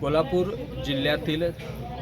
कोल्हापूर जिल्ह्यातील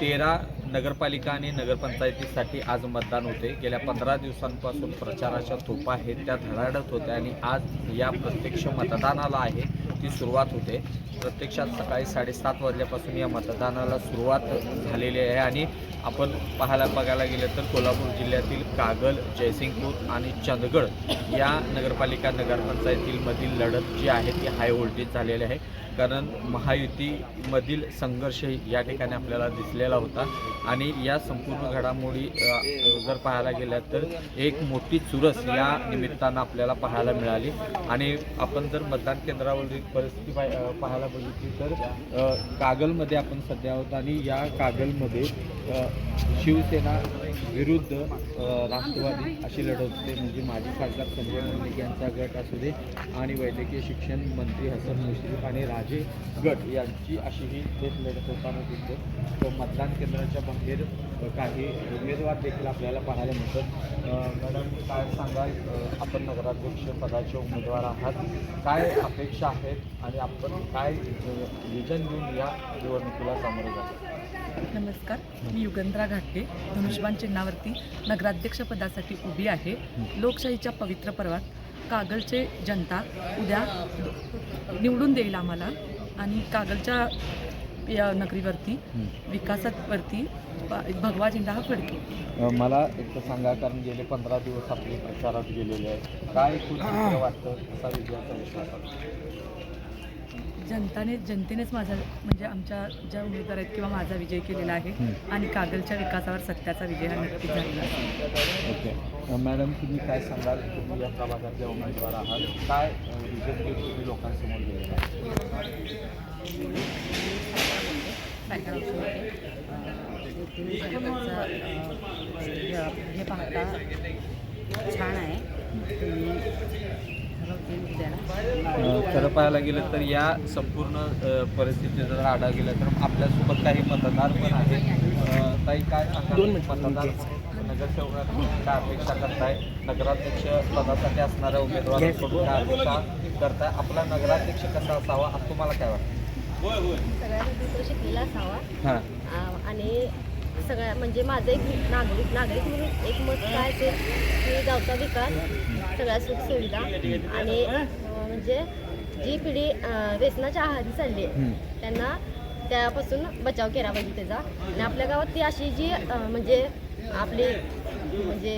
तेरा नगरपालिका आणि नगरपंचायतीसाठी आज मतदान होते. गेल्या पंधरा दिवसांपासून प्रचाराच्या तोपा आहेत त्या धडाडत होत्या आणि आज या प्रत्यक्ष मतदानाला आहे. ती सुरुवात होते. प्रत्यक्षात सकाळी साडेसात वाजल्यापासून या मतदानाला सुरुवात झालेली आहे आणि आपण पाहायला बघायला गेलं तर कोल्हापूर जिल्ह्यातील कागल जयसिंगपूर आणि चंदगड या नगरपालिका नगरपंचायतीमधील लढत जी आहे ती हाय व्होल्टेज झालेली आहे. कारण महायुतीमधील संघर्ष या ठिकाणी आपल्याला दिसलेला होता आणि या संपूर्ण घडामोडी जर पाहायला गेल्या तर एक मोठी चुरस या निमित्तानं आपल्याला पाहायला मिळाली. आणि आपण जर मतदान केंद्रावरील परिस्थिती पाह- पाहायला बघितली तर कागलमध्ये आपण सध्या आहोत आणि या कागलमध्ये शिवसेना विरुद्ध राष्ट्रवादी अशी लढत होते. म्हणजे माजी खासदार संजय मंडलिक यांचा गट असू दे आणि वैद्यकीय शिक्षण मंत्री हसन मुश्रीफ आणि राजे गट यांची अशी ही थेट लढत होताना दिसते तर मतदान केंद्राच्या बाहेर काही उमेदवार देखील आपल्याला पाहायला मिळतात. मॅडम काय सांगाल? आपण नगराध्यक्ष पदाचे उमेदवार आहात. काय अपेक्षा आहेत आणि आपण काय विजन घेऊन या निवडणुकीला सामोरे जातो नमस्कार. मी युगंधरा घाटे धनुष्यबाण चिन्हावरती नगराध्यक्षपदासाठी उभी आहे. लोकशाहीच्या पवित्र पर्वात कागलचे जनता उद्या निवडून देईल आम्हाला आणि कागलच्या या नगरीवरती विकासावरती भगवा झेंडा हा फडके मला एक तर सांगा कारण गेले पंधरा दिवस आपले प्रचारात गेलेले आहे काय वाटतं विश्वास आहे? जनताने जनतेनेच माझा म्हणजे आमच्या ज्या उमेदवार आहेत किंवा माझा विजय केलेला आहे आणि कागलच्या विकासावर सत्याचा विजय हा नक्कीच झालेला ओके. मॅडम तुम्ही काय सांगाल? तुम्ही या प्रभागातले उमेदवार आहात काय तुम्ही लोकांसमोर हे पाहता छान आहे. तुम्ही खरं पाहायला गेलं तर या संपूर्ण अ, परिस्थितीचा जर आढावा गेला तर आपल्यासोबत काही मतदार पण आहेत. ताई काय मतदार नगरसेवकांकडून काय अपेक्षा करताय? नगराध्यक्ष पदासाठी असणाऱ्या उमेदवारांकडून काय अपेक्षा करताय? आपला नगराध्यक्ष कसा असावा? असं तुम्हाला काय वाटतं? सगळ्यांनी तो शिकलेला असावा. हां. आणि सगळ्या म्हणजे माझं एक नागरिक नागरिक म्हणून एक मत काय ते की गावचा विकास सगळ्या सुखसुविधा आणि अं, म्हणजे जी पिढी व्यसनाच्या आहारी चालली आहे त्यांना त्यापासून बचाव केला पाहिजे त्याचा. आणि आपल्या गावात ती अशी जी म्हणजे आपली म्हणजे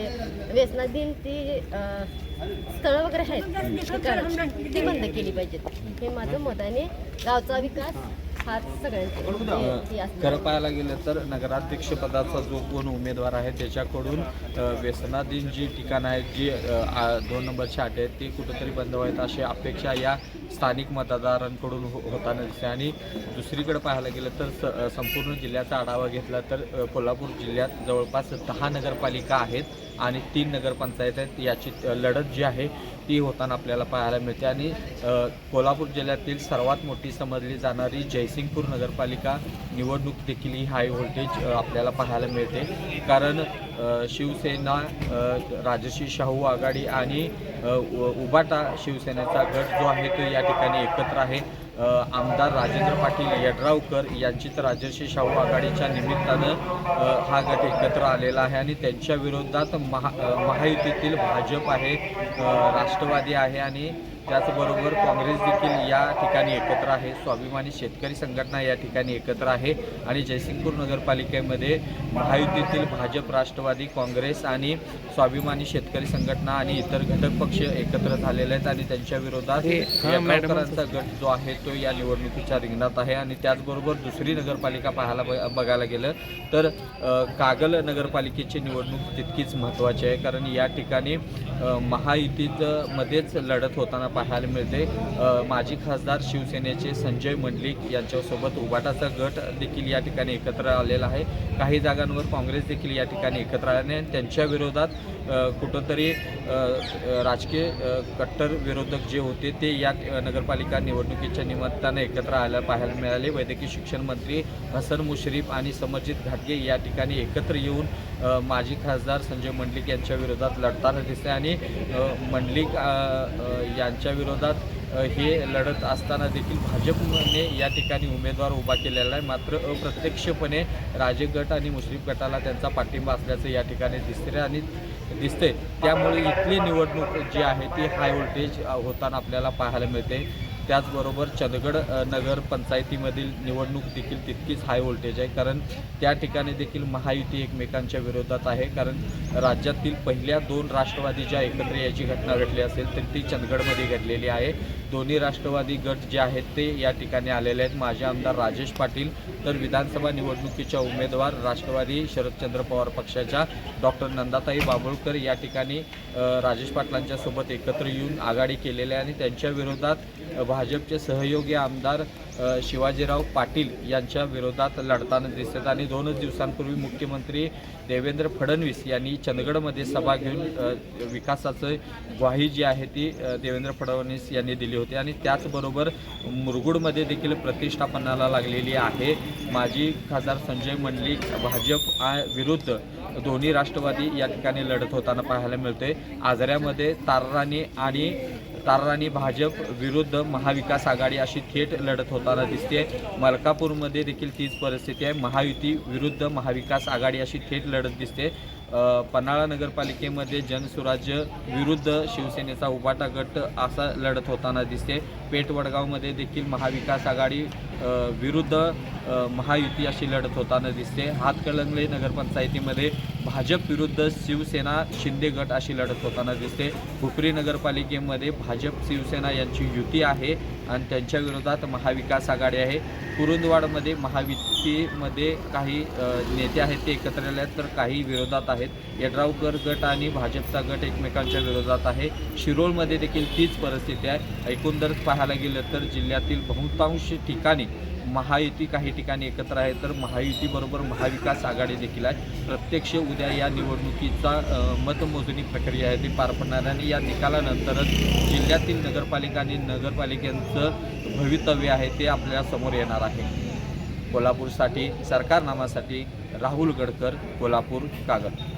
व्यसनाधीन ती अं, स्थळं वगैरे आहेत ती बंद केली पाहिजेत. हे माझं मत आहे आणि गावचा विकास असणार. खरं पाहायला गेलं तर नगराध्यक्ष पदाचा जो कोण उमेदवार आहे त्याच्याकडून व्यसनाधीन जी ठिकाणं आहेत जी दोन नंबरची आठ आहेत ती कुठंतरी बंद व्हावीत अशी अपेक्षा या स्थानिक मतदारांकडून हो होताना दिसते. आणि दुसरीकडे पाहायला गेलं तर स संपूर्ण जिल्ह्याचा आढावा घेतला तर कोल्हापूर जिल्ह्यात जवळपास दहा नगरपालिका आहेत आणि तीन नगरपंचायत आहेत. याची लढत जी आहे ती होताना आपल्याला पाहायला मिळते. आणि कोल्हापूर जिल्ह्यातील सर्वात मोठी समजली जाणारी जयसिंगपूर नगरपालिका निवडणूक देखील ही हाय व्होल्टेज आपल्याला पाहायला मिळते. कारण शिवसेना राजश्री शाहू आघाडी आणि अ, उबाटा शिवसेनेचा गट जो आहे तो या ठिकाणी एकत्र आहे. आमदार राजेंद्र पाटील यड्रावकर यांची तर राजर्षी शाहू आघाडीच्या निमित्तानं हा गट एकत्र आलेला आहे आणि त्यांच्या विरोधात महा महायुतीतील भाजप आहे राष्ट्रवादी आहे आणि त्याचबरोबर काँग्रेस देखील या ठिकाणी एकत्र आहे. स्वाभिमानी शेतकरी संघटना या ठिकाणी एकत्र आहे. आणि जयसिंगपूर नगरपालिकेमध्ये महायुतीतील भाजप राष्ट्रवादी काँग्रेस आणि स्वाभिमानी शेतकरी संघटना आणि इतर घटक पक्ष एकत्र झालेले आहेत आणि त्यांच्या विरोधात यड्रावकरांचा गट जो आहे तो या निवडणुकीच्या रिंगणात आहे. आणि त्याचबरोबर दुसरी नगरपालिका पाहायला ब- बघायला गेलं तर कागल नगरपालिकेची निवडणूक तितकीच महत्त्वाची आहे. कारण या ठिकाणी महायुतीत मध्येच लढत होताना पाहायला मिळते. माजी खासदार शिवसेनेचे संजय मंडलिक यांच्यासोबत उबाटाचा गट देखील या ठिकाणी एकत्र आलेला आहे. काही जागांवर काँग्रेस देखील या ठिकाणी एकत्र आल्याने त्यांच्या विरोधात कुठंतरी राजकीय कट्टर विरोधक जे होते ते या नगरपालिका निवडणुकीच्या निमित्तानं एकत्र आल्या पाहायला मिळाले. वैद्यकीय शिक्षण मंत्री हसन मुश्रीफ आणि समरजित घाटगे या ठिकाणी एकत्र येऊन माजी खासदार संजय मंडलिक यांच्या विरोधात लढताना दिसते आणि मंडलिक यांच्या विरोधात हे लढत असताना देखील भाजपने या ठिकाणी उमेदवार उभा केलेला आहे. मात्र अप्रत्यक्षपणे राजे गट आणि मुस्लिम गटाला त्यांचा पाठिंबा असल्याचं या ठिकाणी दिसते आणि दिसते त्यामुळे इथली निवडणूक जी आहे ती हाय व्होल्टेज होताना आपल्याला पाहायला मिळते. त्याचबरोबर चंदगड नगर पंचायतीमधील निवडणूक देखील तितकीच हाय व्होल्टेज आहे. कारण त्या ठिकाणी देखील महायुती एकमेकांच्या विरोधात आहे. कारण राज्यातील पहिल्या दोन राष्ट्रवादी ज्या एकत्र याची घटना घडली असेल तर ती चंदगडमध्ये घडलेली आहे. दोन्ही राष्ट्रवादी गट जे आहेत ते या ठिकाणी आलेले आहेत. माजी आमदार राजेश पाटील तर विधानसभा निवडणुकीच्या उमेदवार राष्ट्रवादी शरदचंद्र पवार पक्षाच्या डॉक्टर नंदाताई बाबुळकर या ठिकाणी राजेश पाटलांच्या सोबत एकत्र येऊन आघाडी केलेली आहे. आणि त्यांच्या विरोधात भाजपचे सहयोगी आमदार शिवाजीराव पाटील यांच्या विरोधात लढताना दिसतात आणि दोनच दिवसांपूर्वी मुख्यमंत्री देवेंद्र फडणवीस यांनी चंदगडमध्ये सभा घेऊन विकासाचं ग्वाही जी आहे ती देवेंद्र फडणवीस यांनी दिली होती. आणि त्याचबरोबर मुरगुडमध्ये देखील प्रतिष्ठापनाला लागलेली आहे माजी खासदार संजय मंडलिक भाजप विरुद्ध दोन्ही राष्ट्रवादी या ठिकाणी लढत होताना पाहायला मिळते आजऱ्यामध्ये तारराणी आणि तारराणी भाजप विरुद्ध महाविकास आघाडी अशी थेट लढत होताना दिसते मलकापूरमध्ये देखील तीच परिस्थिती आहे. महायुती विरुद्ध महाविकास आघाडी अशी थेट लढत दिसते. पन्हाळा नगरपालिकेमध्ये जनसुराज्य विरुद्ध शिवसेनेचा उबाटा गट असा लढत होताना दिसते. पेठ वडगावमध्ये देखील महाविकास आघाडी विरुद्ध महायुती अशी लढत होताना दिसते. हातकळंगले नगरपंचायतीमध्ये भाजप विरुद्ध शिवसेना शिंदे गट अशी लढत होताना दिसते. भुपरी नगरपालिकेमध्ये भाजप शिवसेना यांची युती आहे आणि त्यांच्या विरोधात महाविकास आघाडी आहे. कुरुंदवाडमध्ये महायुतीमध्ये काही नेते आहेत ते एकत्र आले आहेत तर काही विरोधात आहेत. यड्रावकर गट आणि भाजपचा गट एकमेकांच्या विरोधात आहे. शिरोळमध्ये देखील तीच परिस्थिती आहे. एकंदरच पाहायला गेलं तर जिल्ह्यातील बहुतांश ठिकाणी महायुती काही ठिकाणी एकत्र आहे तर महायुतीबरोबर महाविकास आघाडी देखील आहे. प्रत्यक्ष उद्या या निवडणुकीचा मतमोजणी प्रक्रिया आहे ती पार पडणार आहे. आणि या निकालानंतरच जिल्ह्यातील नगरपालिका आणि नगरपालिकांचं भवितव्य आहे ते आपल्यासमोर येणार आहे. कोल्हापूरसाठी सरकारनामासाठी राहुल गडकर कोल्हापूर कागद.